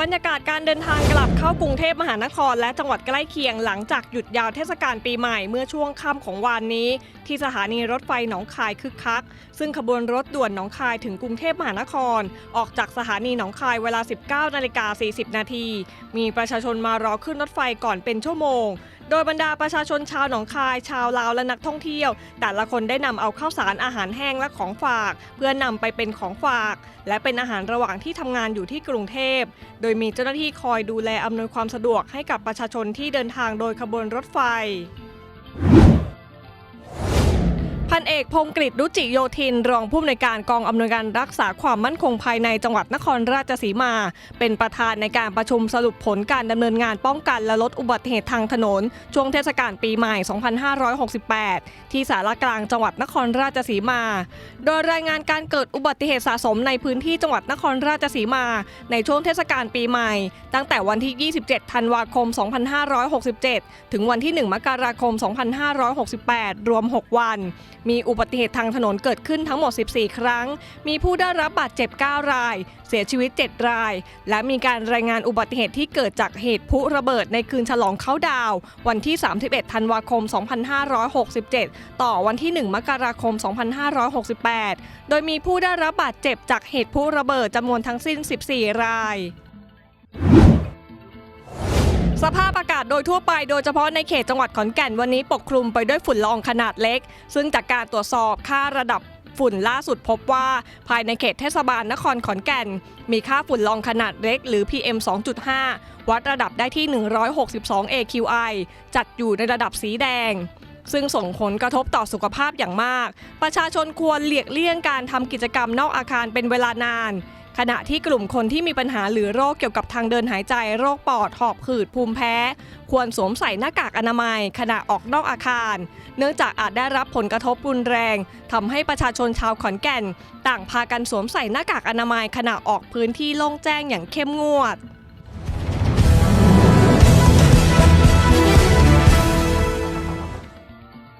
บรรยากาศการเดินทางกลับเข้ากรุงเทพมหานคร และจังหวัดใกล้เคียงหลังจากหยุดยาวเทศกาลปีใหม่เมื่อช่วงค่ำของวานนี้ ที่สถานีรถไฟหนองคายคึกคัก ซึ่งขบวนรถด่วนหนองคายถึงกรุงเทพมหานคร ออกจากสถานีหนองคายเวลา 19นาฬิกา40 นาทีมีประชาชนมารอขึ้นรถไฟก่อนเป็นชั่วโมง โดยบรรดาประชาชนชาวหนองคาย ชาวลาวและนักท่องเที่ยว แต่ละคนได้นำเอาข้าวสารอาหารแห้งและของฝาก เพื่อนำไปเป็นของฝาก และเป็นอาหารระหว่างที่ทำงานอยู่ที่กรุงเทพ โดยมีเจ้าหน้าที่คอยดูแลอำนวยความสะดวกให้กับประชาชนที่เดินทางโดยขบวนรถไฟ นเอกพงกฤษรุจิโยธิน รองผู้อำนวยการกองอำนวยการรักษาความมั่นคงภายในจังหวัดนครราชสีมา เป็นประธานในการประชุมสรุปผลการดำเนินงานป้องกันและลดอุบัติเหตุทางถนน ช่วงเทศกาลปีใหม่ 2568 ที่สารกลางจังหวัดนครราชสีมา โดยรายงานการเกิดอุบัติเหตุสะสมในพื้นที่จังหวัดนครราชสีมา ในช่วงเทศกาลปีใหม่ ตั้งแต่วันที่ 27 ธันวาคม 2567 ถึงวันที่ 1 มกราคม 2568 รวม 6 วันมีอุบัติเหตุทางถนนเกิดขึ้นทั้งหมด 14 ครั้ง มีผู้ได้รับบาดเจ็บ 9 ราย เสียชีวิต 7 ราย และมีการรายงานอุบัติเหตุที่เกิดจากเหตุพลุระเบิดในคืนฉลองเข้าดาว วันที่ 31 ธันวาคม 2567 ต่อวันที่ 1 มกราคม 2568 โดยมีผู้ได้รับบาดเจ็บจากเหตุพลุระเบิดจำนวนทั้งสิ้น 14 ราย โดยทั่วไปโดยเฉพาะในเขตจังหวัดขอนแก่นวันนี้ปกคลุมไปด้วยฝุ่นละอองขนาดเล็ก ซึ่งจากการตรวจสอบค่าระดับฝุ่นล่าสุดพบว่าภายในเขตเทศบาลนครขอนแก่น มีค่าฝุ่นละอองขนาดเล็กหรือ PM 2.5 วัดระดับได้ที่ 162 AQI จัดอยู่ในระดับสีแดง ซึ่งส่งผลกระทบต่อสุขภาพอย่างมาก ประชาชนควรเลี่ยงเลี่ยงการทำกิจกรรมนอกอาคารเป็นเวลานาน ขณะที่กลุ่มคนที่มีปัญหาหรือโรคเกี่ยวกับทางเดินหายใจ โรคปอดหอบหืดภูมิแพ้ ควรสวมใส่หน้ากากอนามัย ขณะออกนอกอาคาร เนื่องจากอาจได้รับผลกระทบรุนแรงทำให้ประชาชนชาวขอนแก่น ต่างพากันสวมใส่หน้ากากอนามัยขณะออกพื้นที่โล่งแจ้งอย่างเข้มงวด